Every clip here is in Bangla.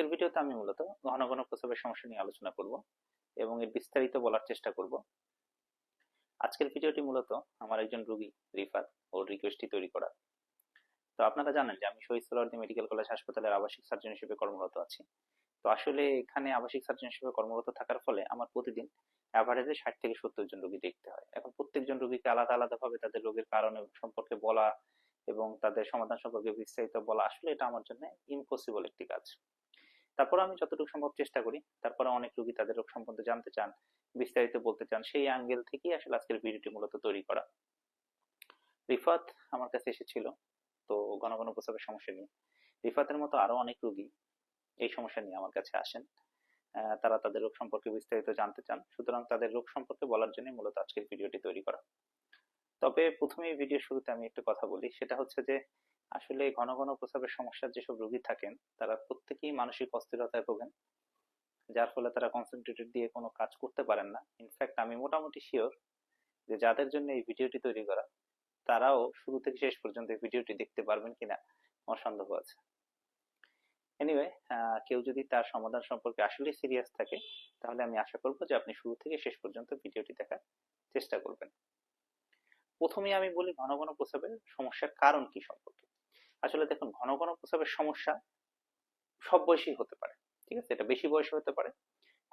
আজকের ভিডিওতে আমি মূলত ঘন ঘন প্রস্রাবের সমস্যা নিয়ে আলোচনা করব এবং এর বিস্তারিত বলার চেষ্টা করব। আজকের ভিডিওটি মূলত আমার একজন রোগী, রিফাত, ওর রিকোয়েস্টটি তৈরি করা। তো আপনারা জানেন যে আমি শহীদ সোলারদি মেডিকেল কলেজ হাসপাতালের আবাসিক সার্জন হিসেবে কর্মরত আছি। তো আসলে এখানে আবাসিক সার্জন হিসেবে কর্মরত থাকার ফলে আমার প্রতিদিন অ্যাভারেজে ষাট থেকে সত্তর জন রোগী দেখতে হয়। এখন প্রত্যেকজন রোগীকে আলাদা আলাদাভাবে তাদের রোগের কারণ সম্পর্কে বলা এবং তাদের সমাধান সম্পর্কে বিস্তারিত বলা আসলে এটা আমার জন্য ইম্পসিবল একটি কাজ। তারপর আমি যতটুকু সম্ভব চেষ্টা করি, তারপরে অনেক রোগী তাদের রোগ সম্বন্ধে জানতে চান, বিস্তারিত বলতে চান, সেই অ্যাঙ্গেল থেকেই আসলে আজকের ভিডিওটি মূলত তৈরি করা। রিফাত আমার কাছে এসেছিল, তো ঘন ঘন প্রস্রাবের সমস্যা নিয়ে রিফাতের মতো আরও অনেক রোগী এই সমস্যা নিয়ে আমার কাছে আসেন। তারা তাদের রোগ সম্পর্কে বিস্তারিত জানতে চান, সুতরাং তাদের রোগ সম্পর্কে বলার জন্য মূলত আজকের ভিডিওটি তৈরি করা। তবে প্রথমেই ভিডিও শুরুতে আমি একটু কথা বলি, সেটা হচ্ছে যে আসলে ঘন ঘন প্রস্রাবের সমস্যার যেসব রোগী থাকেন, তারা প্রত্যেকেই মানসিক অস্থিরতায় ভোগেন, যার ফলে তারা কনসেন্ট্রেটেড দিয়ে কোনো কাজ করতে পারেন না। ইনফ্যাক্ট আমি মোটামুটি শিওর যে যাদের জন্য এই ভিডিওটি তৈরি করা, তারাও শুরু থেকে শেষ পর্যন্ত এই ভিডিওটি দেখতে পারবেন কিনা আমার সন্দেহ আছে। এনিওয়ে কেউ যদি তার সমাধান সম্পর্কে আসলে সিরিয়াস থাকে, তাহলে আমি আশা করব যে আপনি শুরু থেকে শেষ পর্যন্ত ভিডিওটি দেখার চেষ্টা করবেন। প্রথমে আমি বলি ঘন ঘন প্রস্রাবের সমস্যার কারণ কি সম্পর্কে। আসলে দেখুন, ঘন ঘন প্রস্রাবের সমস্যা সব বয়সী হতে পারে, ঠিক আছে? এটা বেশি বয়সে হতে পারে,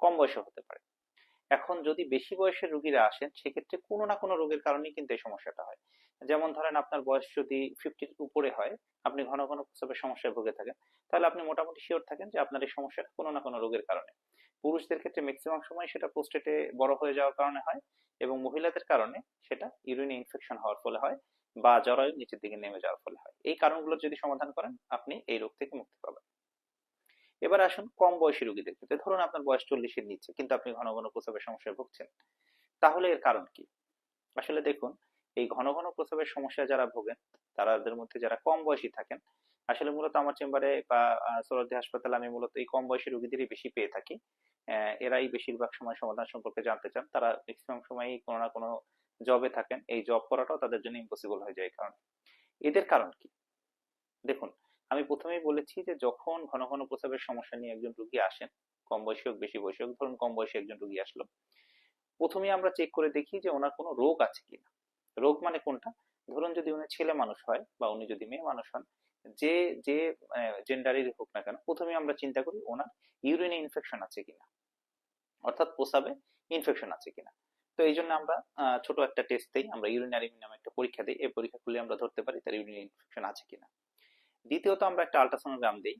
কম বয়সে হতে পারে। এখন যদি বেশি বয়সের রোগীরা আসেন, সেক্ষেত্রে কোনো না কোনো রোগের কারণেই কিন্তু এই সমস্যাটা হয়। যেমন ধরেন আপনার বয়স যদি ফিফটির উপরে হয়, আপনি ঘন ঘন প্রস্রাবের সমস্যায় ভুগে থাকেন, তাহলে আপনি মোটামুটি শিওর থাকেন যে আপনার এই সমস্যাটা কোনো না কোনো রোগের কারণে। পুরুষদের ক্ষেত্রে ম্যাক্সিমাম সময় সেটা প্রোস্টেটে বড় হয়ে যাওয়ার কারণে হয় এবং মহিলাদের কারণে সেটা ইউরিনে ইনফেকশন হওয়ার ফলে হয়। বা জরায়ু নিচের দিকে নেমে যাওয়ার ফলে হয়। এই কারণগুলো যদি সমাধান করেন, আপনি এই রোগ থেকে মুক্তি পাবেন। এবার আসুন কম বয়সী রোগীদের ক্ষেত্রে। ধরুন আপনার বয়স চল্লিশের নিচে, কিন্তু আপনি ঘন ঘন প্রস্রাবের সমস্যায় ভুগছেন। তাহলে এর কারণ কি? আসলে দেখুন, এই ঘন ঘন প্রস্রাবের সমস্যা যারা ভোগেন তাদের মধ্যে যারা কম বয়সী থাকেন, আসলে মূলত আমার চেম্বারে বা সরদি হাসপাতালে আমি মূলত এই কম বয়সী রোগীদেরই বেশি পেয়ে থাকি। এরাই বেশিরভাগ সময় সমাধান সম্পর্কে জানতে চান। তারা ম্যাক্সিমাম সময়ই কোনো না কোনো জবে থাকেন, এই জব করাটাও তাদের জন্য ইম্পসিবল হয়ে যায় কারণে। এদের কারণ কি? দেখুন, আমি প্রথমেই বলেছি যে যখন ঘন ঘন প্রস্রাবের সমস্যা নিয়ে একজন রোগী আসেন, কম বয়সী হোক, বেশি বয়সী হোক, ধরুন কম বয়সী একজন রোগী আসলো, প্রথমেই আমরা চেক করে দেখি যে ওনার কোনো রোগ আছে কিনা। রোগ মানে কোনটা? ধরুন যদি উনি ছেলে মানুষ হয় বা উনি যদি মেয়ে মানুষ হন, যে যে জেন্ডারেরই হোক না কেন প্রথমে আমরা চিন্তা করি ওনার ইউরিনে ইনফেকশন আছে কিনা। অর্থাৎ প্রস্রাবে ইনফেকশন আছে কিনা। তো এই জন্য আমরা ছোট একটা টেস্ট দিই। আমরা ইউরিনারি নামে একটা পরীক্ষা দিই। এই পরীক্ষা করলে আমরা ধরতে পারি তার ইউরিনে ইনফেকশন আছে কিনা। দ্বিতীয়ত আমরা একটা আলট্রাসোনোগ্রাম দিই।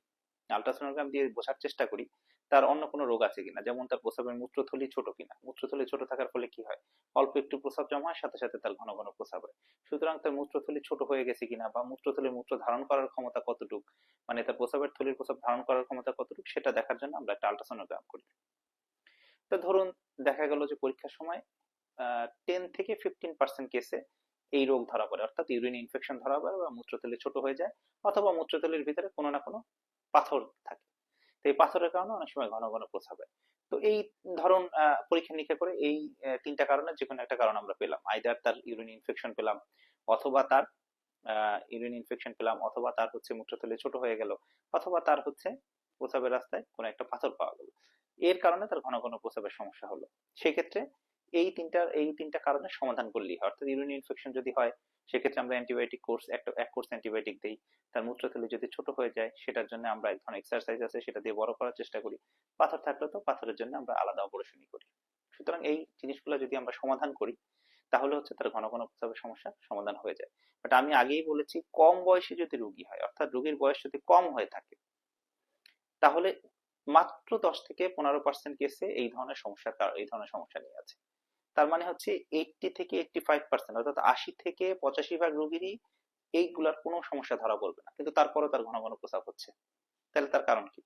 আলট্রাসোনোগ্রাম দিয়ে বোঝার চেষ্টা করি, তার অন্য কোনো রোগ আছে কিনা। যেমন তার প্রস্রাবের মূত্রথলি ছোট কিনা। মূত্রথলি ছোট থাকার ফলে কি হয়? অল্প একটু প্রস্রাব জমা হয়, সাথে সাথে তার ঘন ঘন প্রস্রাব হয়। সুতরাং তার মূত্রথলি ছোট হয়ে গেছে কিনা বা মূত্রথলির মূত্র ধারণ করার ক্ষমতা কতটুক? মানে তার প্রস্রাবের থলির প্রস্রাব ধারণ করার ক্ষমতা কতটুক? সেটা দেখার জন্য আমরা একটা আলট্রাসোনোগ্রাম করি। তো ধরুন, দেখা গেল যে পরীক্ষার সময় টেন থেকে ফিফটিন পার্সেন্ট কেসে এই রোগ ধরা পড়ে। অর্থাৎ ইউরিন ইনফেকশন ধরা পড়ে বা মূত্রথলি ছোট হয়ে যায় অথবা মূত্রথলির ভিতরে কোনো না কোনো পাথর থাকে। তো এই পাথরের কারণে অনেক সময় ঘন ঘন প্রস্রাব হয়। তো এই ধরুন পরীক্ষা নিরীক্ষা করে এই তিনটা কারণে যে কোনো একটা কারণ আমরা পেলাম। আইদার তার ইউরিন ইনফেকশন পেলাম অথবা তার ইউরিন ইনফেকশন পেলাম অথবা তার হচ্ছে মূত্রথলি ছোট হয়ে গেল অথবা তার হচ্ছে প্রস্রাবের রাস্তায় কোনো একটা পাথর পাওয়া গেল। এর কারণে তার ঘন ঘন প্রস্রাবের সমস্যা হলো। সেক্ষেত্রে এই তিনটা এই তিনটা কারণে সমাধান করলেই হয়। অর্থাৎ ইউরিন ইনফেকশন যদি হয়, সেক্ষেত্রে আমরা অ্যান্টিবায়োটিক কোর্স একটা, এক কোর্স অ্যান্টিবায়োটিক দিই। তার মূত্রথলি যদি ছোট হয়ে যায়, সেটার জন্য আমরা এক ধরনের এক্সারসাইজ আছে, সেটা দিয়ে বড় করার চেষ্টা করি। পাথর থাকলে তো পাথরের জন্য আমরা আলাদা অপারেশনই করি। সুতরাং এই জিনিসগুলো যদি আমরা সমাধান করি, তাহলে হচ্ছে তার ঘন ঘন প্রস্রাবের সমস্যা সমাধান হয়ে যায়। বাট আমি আগেই বলেছি, কম বয়সে যদি রোগী হয়, অর্থাৎ রোগীর বয়স যদি কম হয়ে থাকে, তাহলে মাত্র দশ থেকে পনেরো পার্সেন্ট কেসে এই ধরনের সমস্যা এই ধরনের সমস্যা নিয়ে আছে। তার মানে হচ্ছে এইটটি থেকে এইটটি ফাইভ পার্সেন্ট অর্থাৎ আশি থেকে পঁচাশি ভাগ রোগীরই এইগুলার কোনো সমস্যা ধরা পড়বে না। কিন্তু তারপরেও তার ঘন ঘন প্রস্রাব হচ্ছে। তাহলে তার কারণ কি?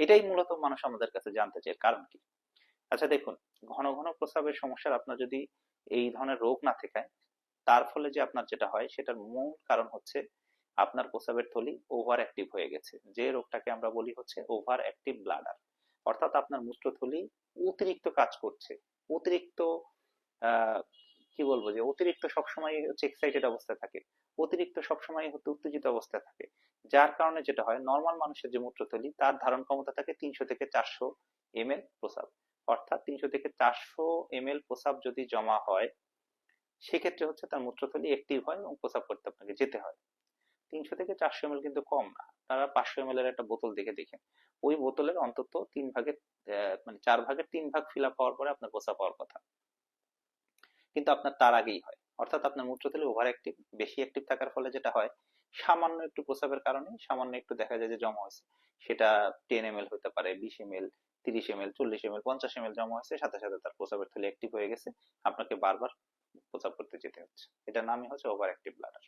এটাই মূলত মানুষ আমাদের কাছে জানতে চায় কারণ কি? আচ্ছা দেখুন, ঘন ঘন প্রস্রাবের সমস্যার আপনার যদি এই ধরনের রোগ না থাকে তার ফলে যে আপনার যেটা হয়, সেটার মূল কারণ হচ্ছে আপনার প্রস্রাবের থলি ওভার অ্যাক্টিভ হয়ে গেছে। যে রোগটাকে আমরা বলি হচ্ছে ওভার অ্যাক্টিভ ব্লাডার অর্থাৎ আপনার মূত্রথলি অতিরিক্ত কাজ করছে, অতিরিক্ত কি বলব যে অতিরিক্ত সবসময় হচ্ছে এক্সাইটেড অবস্থায় থাকে। অতিরিক্ত সবসময় হচ্ছে উত্তেজিত অবস্থায় থাকে। যার কারণে যেটা হয় নর্মাল মানুষের যে মূত্রথলি, তার ধারণ ক্ষমতা থাকে তিনশো থেকে চারশো এম এল প্রসাব। অর্থাৎ তিনশো থেকে চারশো এম এল প্রসাব যদি জমা হয়, সেক্ষেত্রে হচ্ছে তার মূত্রথলি অ্যাক্টিভ হয় এবং প্রসাব করতে আপনাকে যেতে হয়। তিনশো থেকে চারশো এম কিন্তু কম না। তারা পাঁচশো এম এর একটা বোতল দেখে দেখেন। ওই বোতলের অন্তত তিন ভাগের মানে চার ভাগের তিন ভাগ ফিল আপ হওয়ার পরে আপনার প্রসাব হওয়ার কথা। কিন্তু আপনার তার আগেই হয়। অর্থাৎ আপনার মূত্রথলি ওভার অ্যাক্টিভ বেশি অ্যাক্টিভ থাকার ফলে যেটা হয়, সামান্য একটু প্রসাবের কারণে সামান্য একটু দেখা যায় যে জমা হয়েছে। সেটা টেন এম হতে পারে, বিশ এম এল তিরিশ এম এল চল্লিশ এম এল পঞ্চাশ এম এল জমা হয়েছে, সাথে সাথে তার প্রসাবের থলি অ্যাক্টিভ হয়ে গেছে। আপনাকে বারবার প্রসাব করতে যেতে হচ্ছে। এটার নামই হচ্ছে ওভার অ্যাক্টিভ ব্লাডার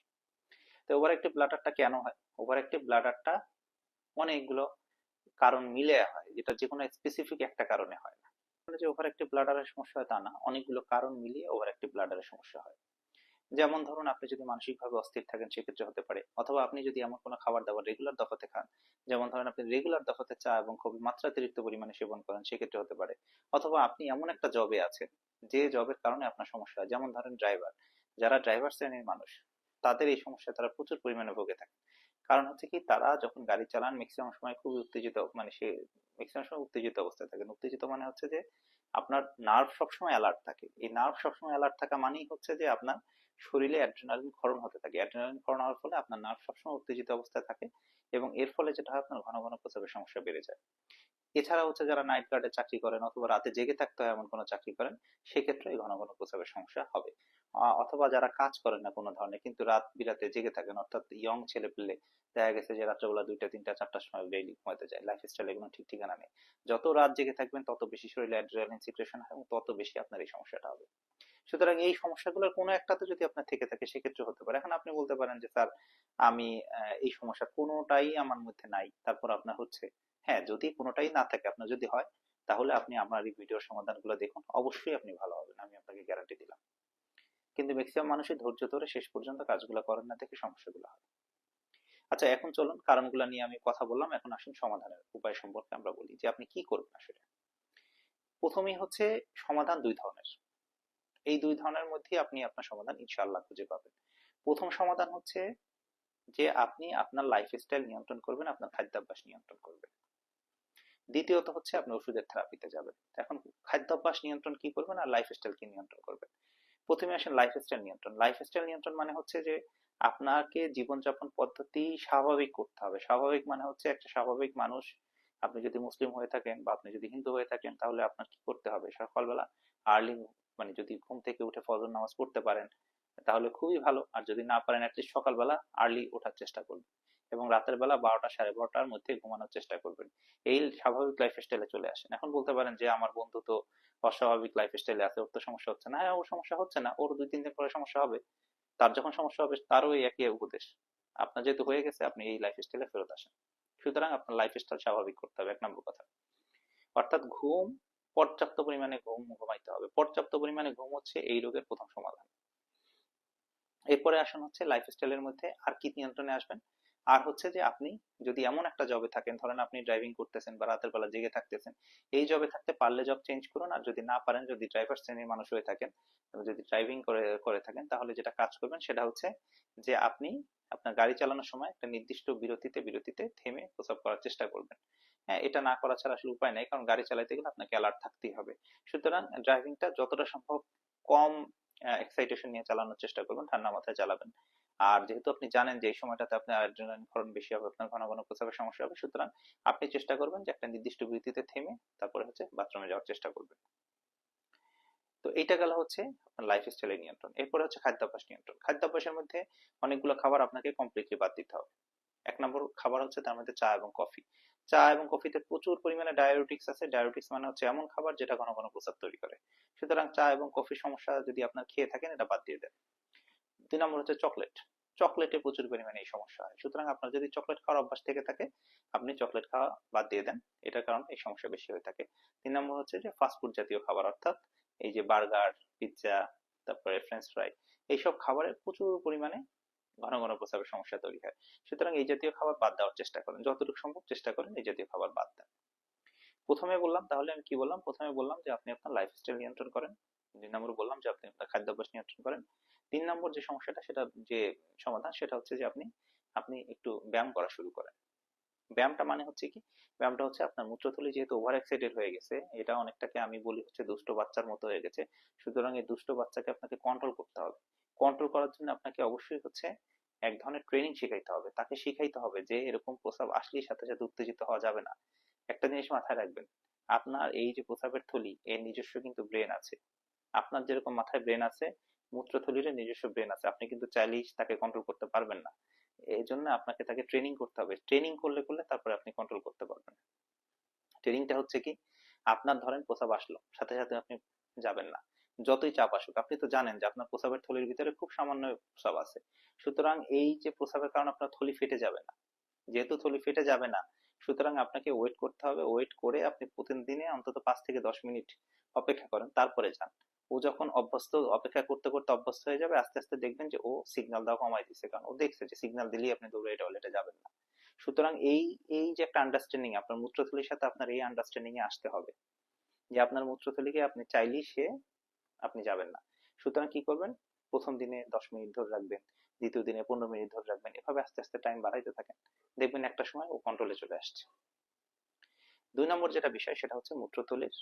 তো ওভার অ্যাক্টিভ ব্লাডারটা কেন হয়? ওভার অ্যাক্টিভ ব্লাডারটা অনেকগুলো কারণ মিলে হয়। যেটা যে কোনো স্পেসিফিক একটা কারণে হয় না। মানে যে ওভার অ্যাক্টিভ ব্লাডারের সমস্যা হয় তা না। অনেকগুলো কারণ মিলিয়ে ওভার অ্যাক্টিভ ব্লাডারের সমস্যা হয়। যেমন ধরুন, আপনি যদি মানসিকভাবে অস্থির থাকেন, সেক্ষেত্রে হতে পারে। অথবা আপনি যদি এমন কোনো খাবার দাবার রেগুলার দফাতে খান, যেমন ধরেন আপনি রেগুলার দফাতে চা এবং খুব মাত্রাতিরিক্ত পরিমাণে সেবন করেন, সেক্ষেত্রে হতে পারে। অথবা আপনি এমন একটা জবে আছেন, যে জবের কারণে আপনার সমস্যা হয়। যেমন ধরেন ড্রাইভার যারা ড্রাইভার শ্রেণির মানুষ, তাদের এই সমস্যায় তারা প্রচুর পরিমাণে ভোগে থাকে কারণ হচ্ছে কি, তারা যখন গাড়ি চালান ম্যাক্সিমাম সময় খুবই উত্তেজিত মানে সে ম্যাক্সিমাম সময় উত্তেজিত অবস্থায় থাকেন উত্তেজিত মানে হচ্ছে যে, আপনার নার্ভ সবসময় অ্যালার্ট থাকে। এই নার্ভ সবসময় অ্যালার্ট থাকা মানেই হচ্ছে যে, আপনার শরীরে অ্যাড্রেনালিন ক্ষরণ হতে থাকে। অ্যাড্রেনালিন ক্ষরণ হওয়ার ফলে আপনার নার্ভ সবসময় উত্তেজিত অবস্থায় থাকে এবং এর ফলে যেটা হয়, আপনার ঘন ঘন প্রস্রাবের সমস্যা বেড়ে যায়। এছাড়া হচ্ছে যারা নাইট গার্ডে চাকরি করেন অথবা রাতে জেগে থাকতে হয় এমন কোনো চাকরি করেন, সেক্ষেত্রে ঘন ঘন প্রস্রাবের সমস্যা হবে। অথবা যারা কাজ করেন না কোনো ধরনের, কিন্তু রাত বিরাতে জেগে থাকেন, অর্থাৎ ইয়ং ছেলে পেলে দেখা গেছে যে রাত্রেবেলা দুইটা, তিনটা, চারটার সময় ডেইলি ঘুমাতে যায়। লাইফ স্টাইল এগুলো ঠিক ঠিকানা নেই। যত রাত জেগে থাকবেন, তত বেশি শরীরে অ্যাড্রেনালিন সিক্রেশন হয় এবং তত বেশি আপনার এই সমস্যাটা হবে। সুতরাং এই সমস্যাগুলোর কোনো একটাতে যদি আপনার থেকে থাকে, সেক্ষেত্রে হতে পারে। এখন আপনি বলতে পারেন যে, স্যার, আমি এই সমস্যা কোনোটাই আমার মধ্যে নাই। তারপর আপনার হচ্ছে হ্যাঁ যদি কোনোটাই না থাকে, আপনার যদি হয়, তাহলে আপনি আমার এই ভিডিওর সমাধানগুলো দেখুন। অবশ্যই আপনি ভালো হবেন, আমি আপনাকে গ্যারান্টি দিলাম। কিন্তু ম্যাক্সিমাম মানুষই ধৈর্য ধরে শেষ পর্যন্ত কাজগুলো করেন না থেকে সমস্যাগুলো হয়। আচ্ছা এখন চলুন কারণগুলো নিয়ে আমি কথা বললাম। এখন আসুন সমাধানের উপায় সম্পর্কে আমরা বলি যে আপনি কি করবেন আসলে। প্রথমেই হচ্ছে সমাধান দুই ধরনের। এই দুই ধরনের মধ্যে আপনি আপনার সমাধান ইনশাআল্লাহ খুঁজে পাবেন। প্রথম সমাধান হচ্ছে যে আপনি আপনার লাইফস্টাইল নিয়ন্ত্রণ করবেন, আপনার খাদ্যাভ্যাস নিয়ন্ত্রণ করবেন। দ্বিতীয়ত হচ্ছে আপনি ওষুধের থেরাপিতে যাবেন। এখন খাদ্যাভ্যাস নিয়ন্ত্রণ কি করবেন আর লাইফস্টাইল কি নিয়ন্ত্রণ করবেন? প্রথমে আসেন লাইফস্টাইল নিয়ন্ত্রণ। লাইফস্টাইল নিয়ন্ত্রণ মানে হচ্ছে যে, আপনাকে জীবনযাপন পদ্ধতি স্বাভাবিক করতে হবে। স্বাভাবিক মানে হচ্ছে একটা স্বাভাবিক মানুষ। আপনি যদি মুসলিম হয়ে থাকেন বা আপনি যদি হিন্দু হয়ে থাকেন, তাহলে আপনার কি করতে হবে? সকালবেলা আর্লি মানে যদি ঘুম থেকে উঠে ফজর নামাজ পড়তে পারেন, তাহলে খুবই ভালো। আর যদি না পারেন সকালবেলা আর্লি ওঠার চেষ্টা করবেন। এবং রাতের বেলা বারোটা সাড়ে বারোটার মধ্যে ঘুমানোর চেষ্টা করবেন। এই স্বাভাবিক লাইফ স্টাইলে চলে আসেন। এখন বলতে পারেন যে, আমার বন্ধু তো অস্বাভাবিক লাইফ স্টাইলে আছে, ওর তো সমস্যা হচ্ছে না। হ্যাঁ ওর সমস্যা হচ্ছে না, ওর দুই তিন দিন পরে সমস্যা হবে। তার যখন সমস্যা হবে, তারও এই একই উপদেশ। আপনার যেহেতু হয়ে গেছে, আপনি এই লাইফ স্টাইলে ফেরত আসেন। সুতরাং আপনার লাইফ স্টাইল স্বাভাবিক করতে হবে, এক নম্বর কথা। অর্থাৎ ঘুম, পর্যাপ্ত পরিমাণে ঘুম ঘুমাইতে হবে। পর্যাপ্ত পরিমাণে ঘুম হচ্ছে এই রোগের প্রথম সমাধান। এরপরে আসুন হচ্ছে লাইফ স্টাইলের মধ্যে আর কি নিয়ন্ত্রণে আসবেন? আর হচ্ছে যে আপনি যদি এমন একটা জবে থাকেন, ধরেন আপনি ড্রাইভিং করতেছেন বা রাতের বেলা জেগে থাকতেছেন, এই জবে থাকতে পারলে জব চেঞ্জ করুন। আর যদি না পারেন, যদি ড্রাইভার শ্রেণির মানুষ হয়ে থাকেন যদি ড্রাইভিং করে করে থাকেন, তাহলে যেটা কাজ করবেন সেটা হচ্ছে যে আপনি আপনার গাড়ি চালানোর সময় একটা নির্দিষ্ট বিরতিতে বিরতিতে থেমে প্রস্রাব করার চেষ্টা করবেন। হ্যাঁ এটা না করা ছাড়া আসলে উপায় নেই, কারণ গাড়ি চালাতে গেলে আপনাকে অ্যালার্ট থাকতেই হবে। সুতরাং ড্রাইভিংটা যতটা সম্ভব কম এক্সাইটেশন নিয়ে চালানোর চেষ্টা করবেন, ঠান্ডা মাথায় চালাবেন। আর যেহেতু আপনি জানেন যে এই সময়টাতে আপনার অ্যাড্রেনালিন ক্ষরণ বেশি হবে, আপনার ঘন ঘন প্রস্রাবের সমস্যা হবে, সুতরাং আপনি চেষ্টা করবেন যে একটা নির্দিষ্ট বিরতিতে থেমে তারপরে হচ্ছে বাথরুমে যাওয়ার চেষ্টা করবেন। তো এইটা গেল হচ্ছে আপনার লাইফ স্টাইলের নিয়ন্ত্রণ। এরপরে হচ্ছে খাদ্যাভ্যাস নিয়ন্ত্রণ। খাদ্যাভ্যাসের মধ্যে অনেকগুলো খাবার আপনাকে কমপ্লিটলি বাদ দিতে হবে। এক নম্বর খাবার হচ্ছে তার মধ্যে চা এবং কফি। চা এবং কফিতে প্রচুর পরিমাণে ডায়াবেটিক্স আছে। ডায়াবেটিক্স মানে হচ্ছে এমন খাবার যেটা ঘন ঘন প্রস্রাব তৈরি করে। সুতরাং চা এবং কফির সমস্যা যদি আপনার খেয়ে থাকেন, এটা বাদ দিয়ে দেন। দুই নম্বর হচ্ছে চকলেট চকলেটে প্রচুর পরিমাণে এই সমস্যা হয়। সুতরাং আপনার যদি চকলেট খাওয়ার অভ্যাস থেকে থাকে, আপনি চকলেট খাওয়া বাদ দিয়ে দেন। এটার কারণে এই সমস্যা বেশি হয়ে থাকে। তিন নম্বর হচ্ছে যে ফাস্টফুড জাতীয় খাবার, অর্থাৎ এই যে বার্গার পিৎজা তারপরে ফ্রেঞ্চ ফ্রাই এইসব খাবারে প্রচুর পরিমাণে ঘন ঘন প্রস্রাবের সমস্যা তৈরি হয়। সুতরাং এই জাতীয় খাবার বাদ দেওয়ার চেষ্টা করেন। যতটুকু সম্ভব চেষ্টা করেন এই জাতীয় খাবার বাদ দেন। প্রথমে বললাম, তাহলে আমি কি বললাম? প্রথমে বললাম যে আপনি আপনার লাইফস্টাইল নিয়ন্ত্রণ করেন। দুই নম্বর বললাম যে আপনি আপনার খাদ্যাভ্যাস নিয়ন্ত্রণ করেন। তিন নম্বর যে সমস্যাটা, সেটা যে সমাধান, সেটা হচ্ছে যে আপনি আপনি একটু ব্যায়াম করা শুরু করেন। ব্যায়ামটা মানে হচ্ছে কি? ব্যায়ামটা হচ্ছে আপনার মূত্রথলি যেহেতু ওভার এক্সাইটেড হয়ে গেছে, এটা অনেকটাকে আমি বলি হচ্ছে দুষ্ট বাচ্চার মতো হয়ে গেছে। সুতরাং এই দুষ্ট বাচ্চাকে আপনাকে কন্ট্রোল করতে হবে। কন্ট্রোল করার জন্য আপনাকে অবশ্যই হচ্ছে এক ধরনের ট্রেনিং শিখাইতে হবে। তাকে শিখাইতে হবে যে এরকম প্রস্রাব আসলেই সাথে সাথে উত্তেজিত হওয়া যাবে না। একটা জিনিস মাথায় রাখবেন, আপনার এই যে প্রস্রাবের থলি, এর নিজস্ব কিন্তু ব্রেন আছে। আপনার যেরকম মাথায় ব্রেন আছে মূত্রথলির নিজস্ব ব্রেন আছে। আপনি কিন্তু চাইলেই তাকে কন্ট্রোল করতে পারবেন না। এই জন্য আপনাকে তাকে ট্রেনিং করতে হবে। ট্রেনিং করলে করলে তারপরে আপনি কন্ট্রোল করতে পারবেন। ট্রেনিংটা হচ্ছে কি, আপনার ধরেন প্রস্রাব আসলো, সাথে সাথে আপনি যাবেন না। যতই চাপ আসুক, আপনি তো জানেন যে আপনার প্রস্রাবের থলির ভিতরে খুব সামান্য প্রস্রাব আছে। সুতরাং এই যে প্রস্রাবের কারণে আপনার থলি ফেটে যাবে না। যেহেতু থলি ফেটে যাবে না, সুতরাং আপনাকে ওয়েট করতে হবে। ওয়েট করে আপনি প্রতিদিনে অন্তত পাঁচ থেকে দশ মিনিট অপেক্ষা করেন, তারপরে যান। ও যখন অভ্যস্ত, অপেক্ষা করতে করতে অভ্যস্ত হয়ে যাবে, আস্তে আস্তে দেখবেন যে ও সিগন্যাল দেওয়া কমাই দিচ্ছে কারণ ও দেখছে যে সিগন্যাল দিলেই আপনি দৌড়ে টয়লেটে যাবেন না। সুতরাং এই এই যে একটা আন্ডারস্ট্যান্ডিং আপনার মূত্রথলির সাথে আপনার এই আন্ডারস্ট্যান্ডিং এ আসতে হবে। যে আপনার মূত্রথলিকে আপনি চাইলেই সে, আপনি যাবেন না। সুতরাং কি করবেন? প্রথম দিনে দশ মিনিট ধরে রাখবেন, দ্বিতীয় দিনে পনেরো মিনিট ধরে রাখবেন, এভাবে আস্তে আস্তে টাইম বাড়াইতে থাকেন। দেখবেন একটা সময় ও কন্ট্রোলে চলে আসছে। দুই নম্বর যেটা বিষয়, সেটা হচ্ছে মূত্রথলির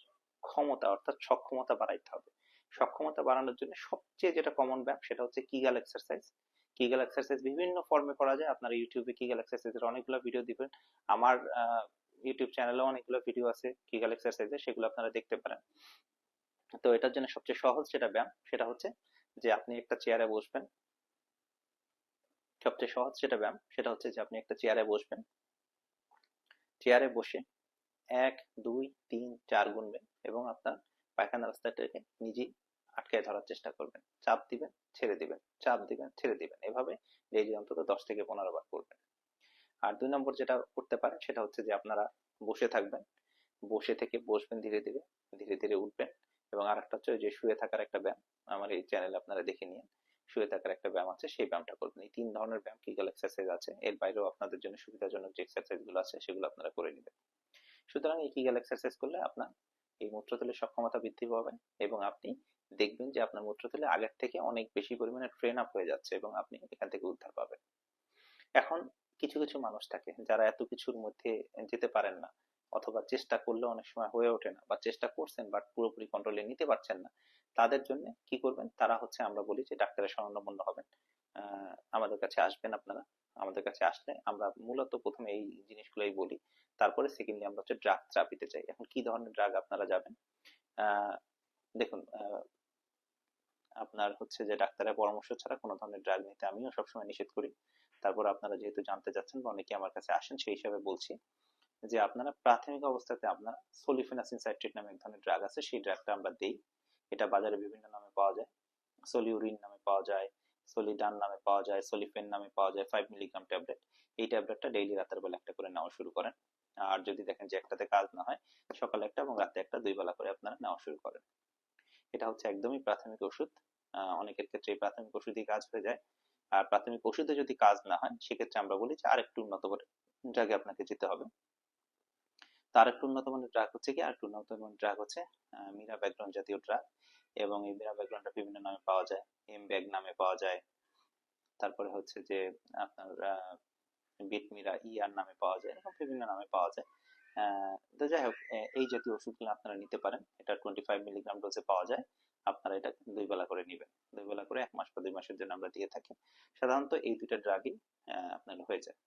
ক্ষমতা, অর্থাৎ সক্ষমতা বাড়াইতে হবে। সক্ষমতা বাড়ানোর জন্য সবচেয়ে যেটা কমন ব্যায়াম সেটা হচ্ছে কিগাল এক্সারসাইজ কিগাল এক্সারসাইজ বিভিন্ন ফর্মে করা যায়। আপনার ইউটিউবে কিগাল এক্সারসাইজের অনেকগুলো ভিডিও দিবেন। আমার ইউটিউব চ্যানেলেও অনেকগুলো ভিডিও আছে কিগাল এক্সারসাইজের সেগুলো আপনারা দেখতে পারেন। তো এটার জন্য সবচেয়ে সহজ যেটা ব্যায়াম, সেটা হচ্ছে যে আপনি একটা চেয়ারে বসবেন। সবচেয়ে সহজ যেটা ব্যায়াম, সেটা হচ্ছে যে আপনি একটা চেয়ারে বসবেন। চেয়ারে বসে এক, দুই, তিন, চার গুনবেন এবং আপনার পায়খানা রাস্তাটাকে নিজেই আটকে ধরার চেষ্টা করবেন। চাপ দিবেন, ছেড়ে দিবেন, চাপ দিবেন, ছেড়ে দিবেন। এভাবে ডেইলি অন্তত দশ থেকে পনেরো বার করবেন। আর দুই নম্বর যেটা করতে পারেন, সেটা হচ্ছে যে আপনারা বসে থাকবেন। বসে থেকে বসবেন ধীরে ধীরে ধীরে ধীরে উঠবেন। এবং আরেকটা হচ্ছে যে শুয়ে থাকার একটা ব্যায়াম, আমার এই চ্যানেলে আপনারা দেখে নিন। শুয়ে থাকার একটা ব্যায়াম আছে, সেই ব্যায়ামটা করবেন। এই তিন ধরনের ব্যায়াম কিগাল এক্সারসাইজ আছে, এর বাইরেও আপনাদের জন্য সুবিধাজনক যে এক্সারসাইজগুলো আছে, সেগুলো আপনারা করে নেবেন। সুতরাং এই কিগাল এক্সারসাইজ করলে আপনার এই মূত্রথলির সক্ষমতা বৃদ্ধি পাবেন এবং আপনি দেখবেন যে আপনার মূত্রথলি আগের থেকে অনেক বেশি পরিমাণে ট্রেন আপ হয়ে যাচ্ছে এবং আপনি এখান থেকে উদ্ধার পাবেন। এখন কিছু কিছু মানুষ থাকে যারা এত কিছুর মধ্যে যেতে পারেন না অথবা চেষ্টা করলে অনেক সময় হয়ে ওঠে না বা চেষ্টা করছেন বাট পুরোপুরি কন্ট্রোলে নিতে পারছেন না। তাদের জন্য কি করবেন? তারা হচ্ছে আমরা বলি যে ডাক্তারের শরণাপন্ন হবেন। আমাদের কাছে আসবেন আপনারা। আমাদের কাছে আসলে আমরা মূলত প্রথমে এই জিনিসগুলোই বলি। তারপরে সেকেন্ডলি আমরা হচ্ছে ড্রাগ থেরাপিতে চাই। এখন কি ধরনের ড্রাগ আপনারা যাবেন? দেখুন আপনার হচ্ছে যে ডাক্তারের পরামর্শ ছাড়া কোনো ধরনের ড্রাগ নিতে আমিও সবসময় নিষেধ করি। তারপর আপনারা যেহেতু জানতে চাচ্ছেন বা অনেকে আমার কাছে আসেন সেই হিসাবে বলছি যে আপনারা প্রাথমিক অবস্থাতে আপনারা সলিফেনাসিন সাইট্রেট নামে এক ধরনের ড্রাগ আছে, সেই ড্রাগটা আমরা দেই। এটা বাজারে বিভিন্ন নামে পাওয়া যায়। সলিউরিন নামে পাওয়া যায়, সলিডান নামে পাওয়া যায়, সলিফেন নামে পাওয়া যায় ফাইভ মিলিগ্রাম ট্যাবলেট এই ট্যাবলেটটা ডেইলি রাতের বেলা একটা করে নেওয়া শুরু করেন। আর যদি দেখেন যে একটাতে কাজ না হয়, সকালে একটা এবং রাতে একটা দুই বেলা করে আপনারা নেওয়া শুরু করেন। এটা হচ্ছে একদমই প্রাথমিক ওষুধ। অনেকের ক্ষেত্রে এই প্রাথমিক ওষুধই কাজ হয়ে যায়। আর প্রাথমিক ওষুধে যদি কাজ না হয়, সেক্ষেত্রে আমরা বলি যে আরেকটু উন্নত ড্রাগে আপনাকে যেতে হবে। তার একটু উন্নত মানের ড্রাগ হচ্ছে কি? আর একটু উন্নত মানের ড্রাগ হচ্ছে মিরা ব্যাকগ্রাউন্ড জাতীয় ড্রাগ এবং এই মিরা ব্যাকগ্রাউন্ডটা বিভিন্ন নামে পাওয়া যায়। এম ব্যাগ নামে পাওয়া যায়। তারপরে হচ্ছে যে আপনার বিট মিরা ইআর নামে পাওয়া যায়। এরকম বিভিন্ন নামে পাওয়া যায়। তো যাই হোক এই জাতীয় ওষুধগুলো আপনারা নিতে পারেন। এটা টোয়েন্টি ফাইভ মিলিগ্রাম ডোজে পাওয়া যায়। আপনারা এটা দুই বেলা করে নেবেন। দুই বেলা করে এক মাস বা দুই মাসের জন্য আমরা দিয়ে থাকি। সাধারণত এই দুইটা ড্রাগই আপনার হয়ে যায়।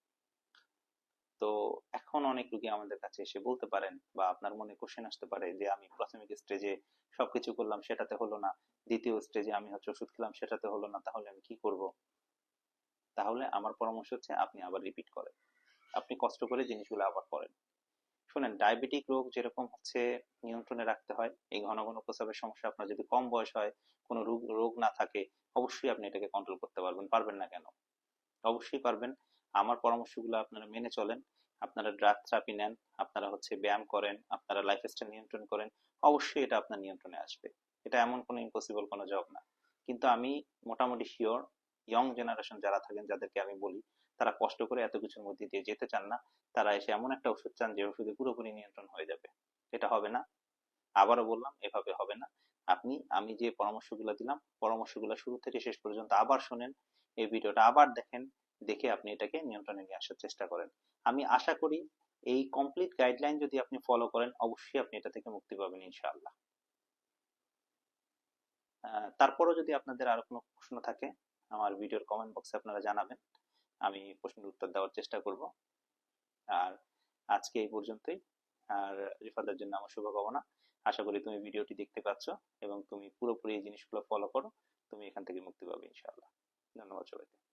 তো এখন অনেক রোগী আমাদের কাছে এসে বলতে পারেন বা আপনার মনে কোশ্চেন আসতে পারে যে, আমি প্রাথমিক স্টেজে সবকিছু করলাম, সেটাতে হলো না। দ্বিতীয় স্টেজে আমি হচ্ছে ওষুধ খেলাম, সেটাতে হলো না। তাহলে আমি কি করব? তাহলে আমার পরামর্শ হচ্ছে, আপনি আবার রিপিট করেন। আপনি কষ্ট করে জিনিসগুলো আবার করেন। শুনেন ডায়াবেটিক রোগ যেরকম হচ্ছে নিয়ন্ত্রণে রাখতে হয়, এই ঘন ঘন প্রস্রাবের সমস্যা, আপনার যদি কম বয়স হয়, কোনো রোগ রোগ না থাকে, অবশ্যই আপনি এটাকে কন্ট্রোল করতে পারবেন। পারবেন না কেন? অবশ্যই পারবেন। আমার পরামর্শগুলো আপনারা মেনে চলেন। আপনারা ড্রাগ থেরাপি নেন, আপনারা হচ্ছে ব্যায়াম করেন, আপনারা লাইফস্টাইল নিয়ন্ত্রণ করেন, অবশ্যই এটা আপনার নিয়ন্ত্রণে আসবে। এটা এমন কোনো ইম্পসিবল কোনো জব না। কিন্তু আমি মোটামুটি শিওর ইয়ং জেনারেশন যারা থাকেন, যাদেরকে আমি বলি তারা কষ্ট করে এত কিছুর মধ্যে দিয়ে যেতে চান না, তারা এসে এমন একটা ওষুধ চান যে ওষুধে পুরোপুরি নিয়ন্ত্রণ হয়ে যাবে। এটা হবে না। আবারও বললাম, এভাবে হবে না। আপনি, আমি যে পরামর্শগুলো দিলাম, পরামর্শগুলো শুরু থেকে শেষ পর্যন্ত আবার শোনেন, এই ভিডিওটা আবার দেখেন, দেখে আপনি এটাকে নিয়ন্ত্রণে নিয়ে আসার চেষ্টা করেন। আমি আশা করি এই কমপ্লিট গাইডলাইন যদি আপনি ফলো করেন, অবশ্যই আপনি এটা থেকে মুক্তি পাবেন, ইনশাআল্লাহ। তারপরও যদি আপনাদের আরও কোনো প্রশ্ন থাকে, আমার ভিডিওর কমেন্ট বক্সে আপনারা জানাবেন। আমি প্রশ্নের উত্তর দেওয়ার চেষ্টা করব। আর আজকে এই পর্যন্তই। আর রিফাদার জন্য আমার শুভকামনা। আশা করি তুমি ভিডিওটি দেখতে পাচ্ছ এবং তুমি পুরোপুরি এই জিনিসগুলো ফলো করো। তুমি এখান থেকে মুক্তি পাবে ইনশাআল্লাহ। ধন্যবাদ সবাইকে।